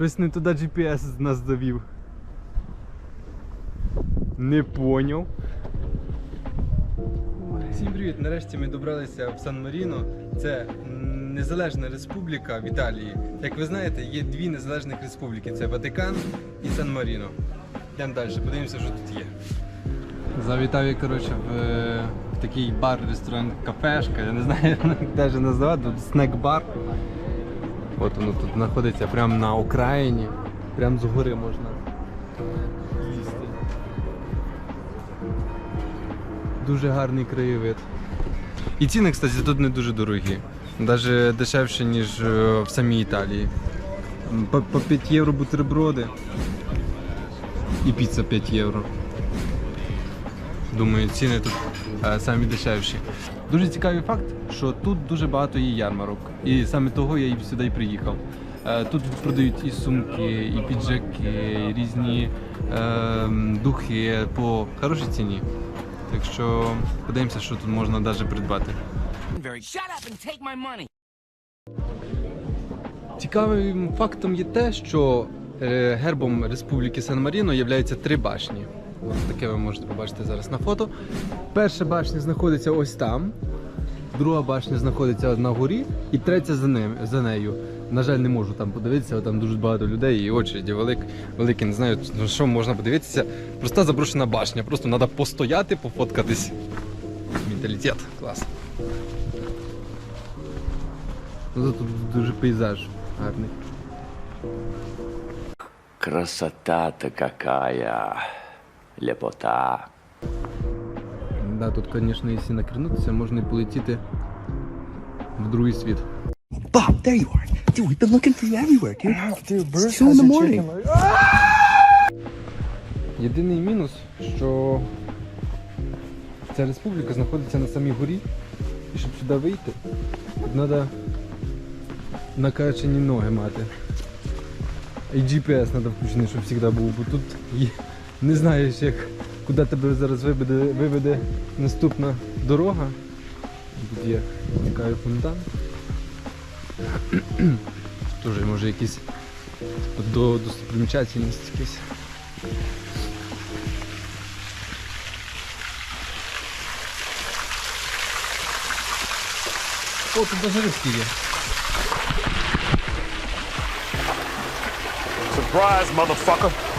Щось не туди GPS нас завів. Не поняв. Всім привіт! Нарешті ми добралися в Сан-Маріно. Це незалежна республіка в Італії. Як ви знаєте, є дві незалежних республіки: це Ватикан і Сан-Маріно. Йдемо далі, подивимося, що тут є. Завітав я, коротше, в, в такий бар, ресторан, кафешка, я не знаю, як навіть називати, тут снек-бар. От воно тут знаходиться прямо на окраїні, прямо з гори можна їсти. Дуже гарний краєвид. І ціни, кстати, тут не дуже дорогі. Навіть дешевше, ніж е, в самій Італії. По, по 5 євро бутерброди. І піца 5 євро. Думаю, ціни тут е, самі дешевші. Дуже цікавий факт, що тут дуже багато є ярмарок. І саме того я і сюди і приїхав. Е, тут продають і сумки, і піджаки, і різні е, духи по хорошій ціні. Так що подивимося, що тут можна навіть придбати. Цікавим фактом є те, що е, гербом Республіки Сан-Маріно є три башні. Ось таке ви можете побачити зараз на фото. Перша башня знаходиться ось там, друга башня знаходиться на горі, і третя за, ним, за нею. На жаль, не можу там подивитися, там дуже багато людей і очереді велик, великі. Не знаю, на що можна подивитися. Проста заброшена башня. Просто треба постояти, пофоткатись. Менталітет, клас. Ну, Тут дуже пейзаж гарний. Красота-то какая! Лепота! Да, тут, звісно, якщо накринутися, можна і полетіти в другий світ. Bob, there you are. Dude, we've been looking for you everywhere, dude. Dude, It's two in the morning. Єдиний мінус, що ця республіка знаходиться на самій горі, і щоб сюди вийти, тут треба накачані ноги мати. І GPS треба включений, щоб завжди був, бо тут є, не знаєш, як, куди тебе зараз виведе, виведе наступна дорога. Тут є цікавий фонтан. Теж може якісь до достопримічательність якісь. О, тут даже рибки є. Surprise, motherfucker.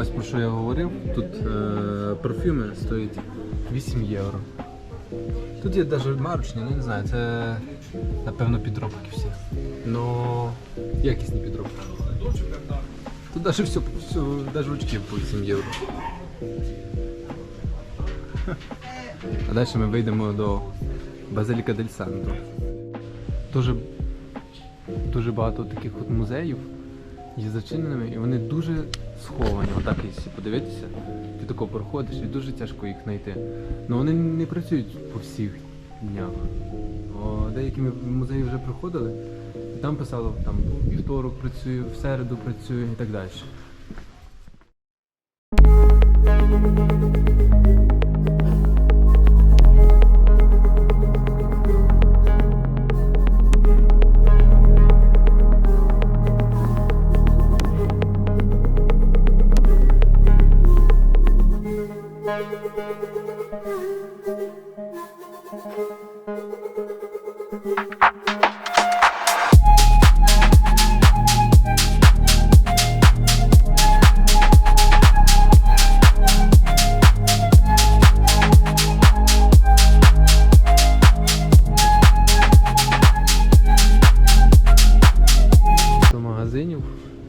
Ось про що я говорив. Тут е, парфюми стоять 8 євро. Тут є навіть марочні, ну не знаю, це напевно підробки всі. Но якісні підробки. Тут навіть все, все навіть очки по 8 євро. А далі ми вийдемо до Базиліка дель Санто. Дуже, дуже багато таких от музеїв є зачиненими і вони дуже сховані. Отак, якщо подивитися, ти тако проходиш і дуже тяжко їх знайти. Ну вони не працюють по всіх днях. О, деякі музеї вже проходили, і там писало там вівторок працюю, в середу працюю і так далі.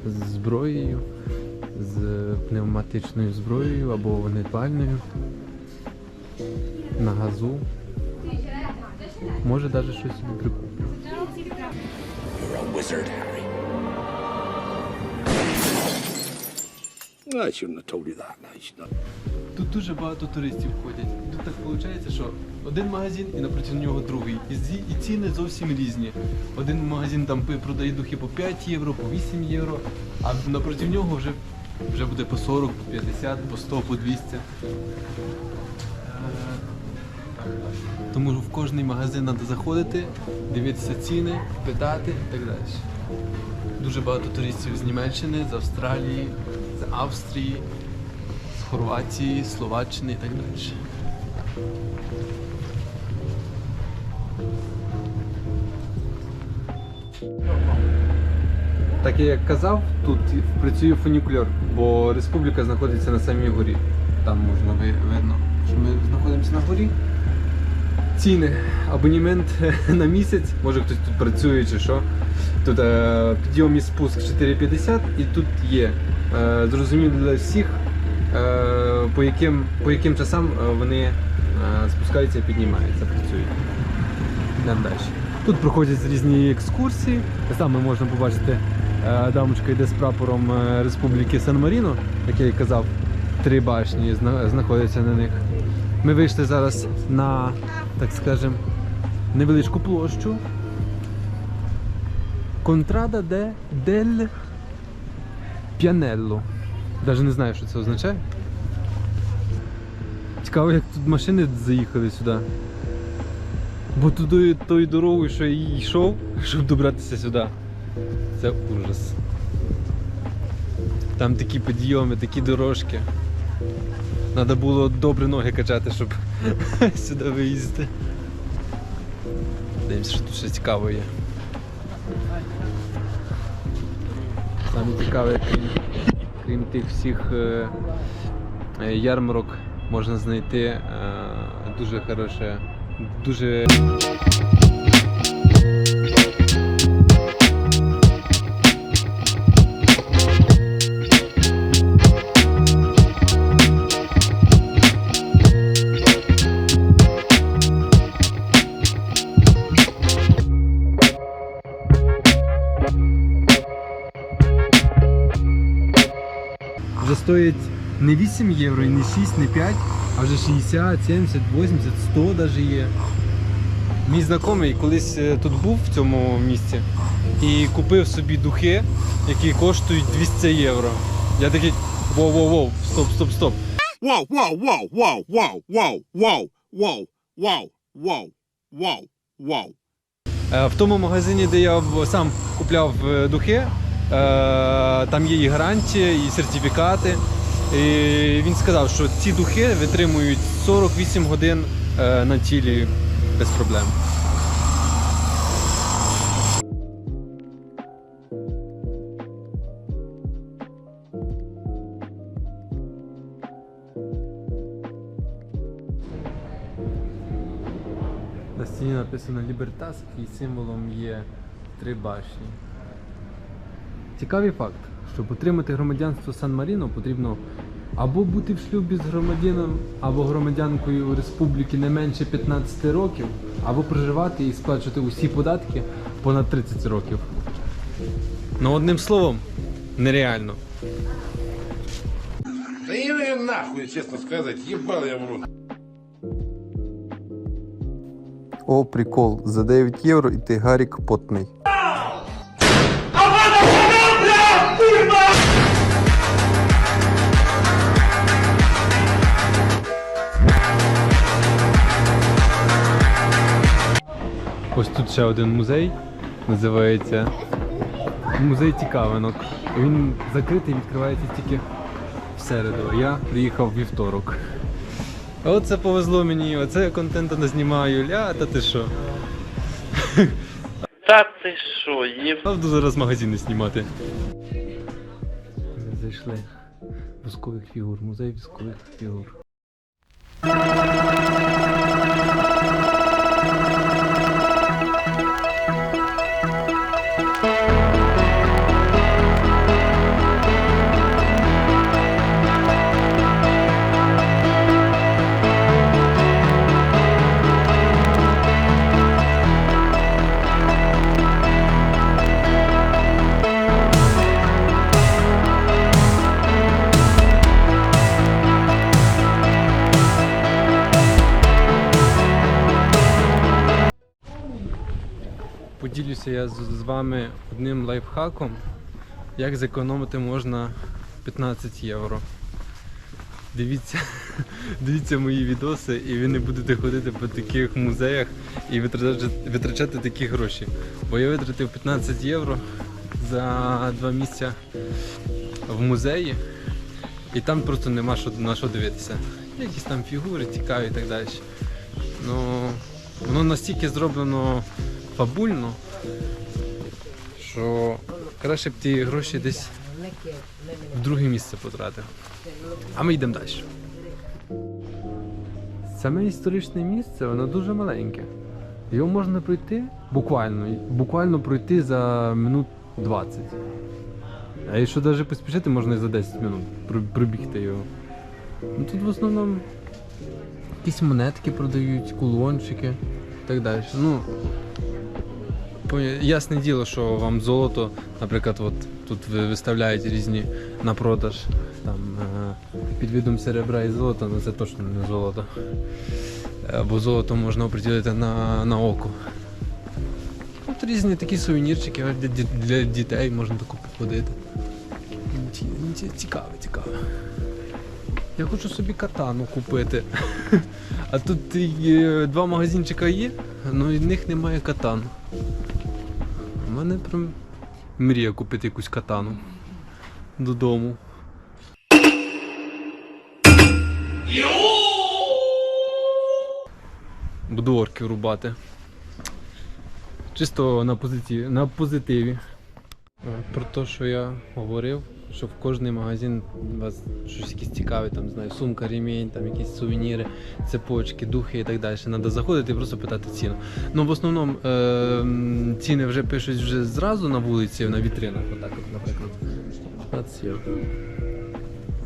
З зброєю, з пневматичною зброєю або вогнепальною на газу. Може навіть щось прикупити wizard, Harry. I shouldn't have told you that. I should. Тут дуже багато туристів ходять. Тут так виходить, що один магазин і напроти нього другий. І, і ціни зовсім різні. Один магазин там продає духи по 5 євро, по 8 євро, а напроти нього вже, вже буде по 40, по 50, по 100, по 200. Тому в кожний магазин треба заходити, дивитися ціни, питати і так далі. Дуже багато туристів з Німеччини, з Австралії, з Австрії, з Хорватії, Словаччини і так далі. Так я як казав, тут працює фунікульор, бо республіка знаходиться на самій горі. Там можна видно, що ми знаходимося на горі. Ціни, абонемент на місяць, може хтось тут працює чи що. Тут е, підйом і спуск 4,50 і тут є. Е, зрозуміло для всіх, е, по, яким, по яким часам е, вони е, спускаються і піднімаються, працюють. Йдемо далі. Тут проходять різні екскурсії. Саме можна побачити, е, дамочка йде з прапором е, Республіки Сан-Маріно, як я і казав, три башні зна- знаходяться на них. Ми вийшли зараз на, так скажем, невеличку площу. Контрада де дель П'янелло. Навіть не знаю, що це означає. Цікаво, як тут машини заїхали сюди. Бо туди тою дорогою, що я йшов, щоб добратися сюди. Це ужас. Там такі підйоми, такі дорожки. Треба було добре ноги качати, щоб сюди виїздити. Дивимося, що тут щось цікаво є. Саме цікаве, крім, крім тих всіх е, е, ярмарок, можна знайти е, дуже хороше, дуже. 8 євро, і не 6, не 5, а вже 60, 70, 80, 100 навіть є. Мій знайомий колись е, тут був в цьому місці і купив собі духи, які коштують 200 євро. Я такий воу-воу-воу, стоп, стоп, стоп. Whoa, whoa, whoa, whoa, whoa, whoa, whoa, whoa, whoa, whoa, whoa. Е, В тому магазині, де я сам купляв е, духи, е, там є і гарантія, і сертифікати. Він сказав, що ці духи витримують 48 годин е, на тілі без проблем. На стіні написано Лібертас і символом є три башні. Цікавий факт, щоб отримати громадянство Сан-Маріно, потрібно або бути в шлюбі з громадянином або громадянкою республіки не менше 15 років, або проживати і сплачувати усі податки понад 30 років. Ну, одним словом, нереально. Да ее нахуй, честно сказать, ебал я в рот. О, прикол, за 9 євро і ти Гарік потний. Ось тут ще один музей, називається Музей цікавинок. Він закритий, відкривається тільки в середу. Я приїхав вівторок. Оце повезло мені, оце я контенту не знімаю, ля, та ти що? Та ти що, є Правду зараз магазини знімати. Зайшли. Військових фігур, музей військових фігур. Поділюся з вами одним лайфхаком, як зекономити можна 15 євро. Дивіться, дивіться мої відоси, і ви не будете ходити по таких музеях і витрачати, витрачати такі гроші. Бо я витратив 15 євро за два місця в музеї, і там просто нема що, на що дивитися. Якісь там фігури цікаві і так далі. Ну, воно настільки зроблено фабульно, що краще б ті гроші десь в друге місце потратив. А ми йдемо далі. Саме історичне місце, воно дуже маленьке. Його можна пройти буквально, буквально пройти за минут 20. А якщо навіть поспішити, можна і за 10 минут пробігти його. Ну, тут в основному якісь монетки продають, кулончики і так далі. Ну, ясне діло, що вам золото, наприклад, от тут ви виставляють різні на продаж там, е, під видом серебра і золота, але це точно не золото. Е, Бо золото можна оприділити на, на око. Тут різні такі сувенірчики для, для дітей можна таку походити. Ці- ці- Цікаво. Я хочу собі катану купити. А тут два магазинчика є, але в них немає катан. Мене прям мрія купити якусь катану додому. Буду орків рубати. Чисто на позитиві. На позитиві. Е, Про те, що я говорив, що в кожний магазин вас щось якесь цікаве, там, знаю, сумка, ремінь, там якісь сувеніри, цепочки, духи і так далі. Треба заходити і просто питати ціну. Ну, в основному е, ціни вже пишуть вже зразу на вулиці, на вітринах, отак, от, наприклад. 15 євро.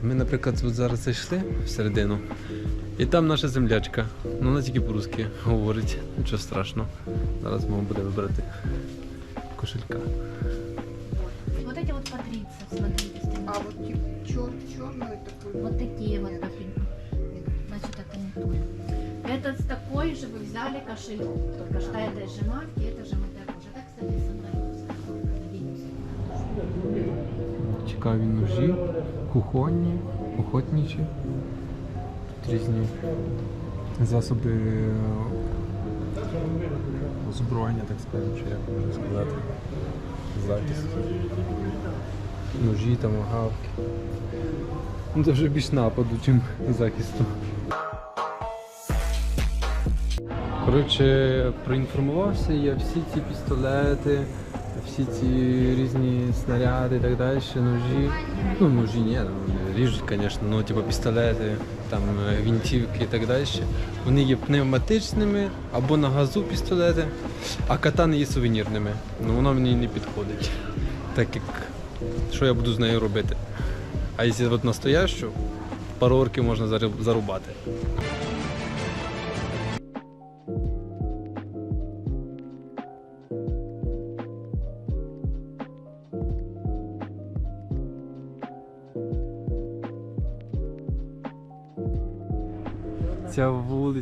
Ми, наприклад, от зараз зайшли всередину, і там наша землячка. Ну, вона тільки по-русски говорить, нічого страшного. Зараз мама буде вибрати кошелька. Этот такой же вы взяли кошелек. Только что это же марки, это же мы дороже. Это, кстати, Сандринус. Цікаві ножі, кухонні, охотничі. Тут різні засоби е, озброєння, так скажемо, чи як можна сказати. Захист. Ножі, тамагавки. Ну це вже більш нападу, чим захисту. Коротше, проінформувався я всі ці пістолети, всі ці різні снаряди і так далі, ножі. Ну, ножі ні, ріжуть, звісно, ну типу пістолети, там е, гвинтівки і так далі. Вони є пневматичними або на газу пістолети, а катани є сувенірними. Ну воно мені не підходить. Так як що я буду з нею робити? А якщо от настоящу, пару орків можна зарубати.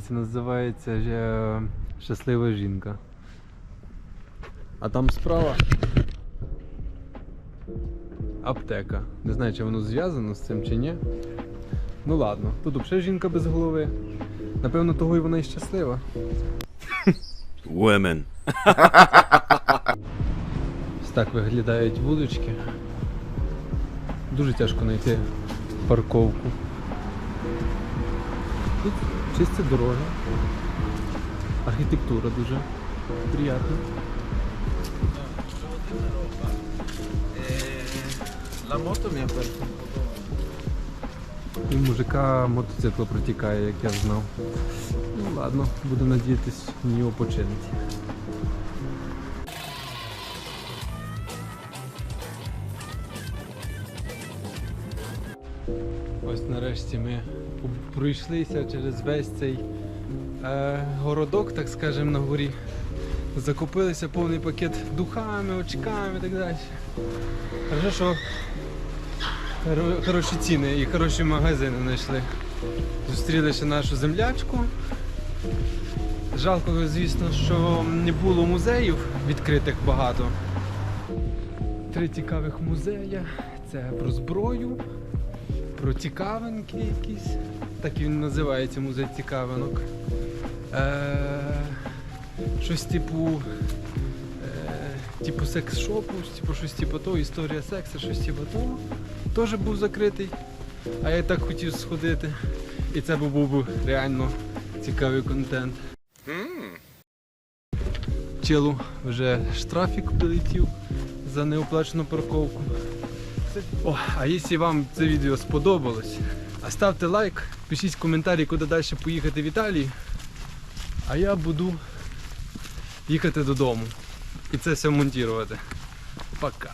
Вулиця називається е, Щаслива жінка. А там справа аптека. Не знаю, чи воно зв'язано з цим чи ні. Ну ладно, тут взагалі жінка без голови. Напевно, того і вона і щаслива. Women. Ось так виглядають вулички. Дуже тяжко знайти парковку. Тут чисті дороги. Архітектура дуже приємна. La moto mi aperto. І мужика мотоцикл протікає, як я знав. Ну ладно, буду надіятись, він його починить. Ось нарешті ми пройшлися через весь цей е, городок, так скажемо, на горі. Закупилися повний пакет духами, очками і так далі. Хорошо, що Хороші ціни і хороші магазини знайшли. Зустріли ще нашу землячку. Жалко, звісно, що не було музеїв відкритих багато. Три цікавих музеї. Це про зброю, про цікавинки якісь. Так він називається музей цікавинок. Е, щось типу. Е, типу секс-шопу, типу щось типу того, історія сексу, щось типу того. Теж був закритий. А я так хотів сходити. І це був би реально цікавий контент. Челу вже штрафік прилетів за неоплачену парковку. О, а якщо вам це відео сподобалось, а ставте лайк, пишіть коментарі, куди далі поїхати в Італії. А я буду їхати додому. І це все монтувати. Пока.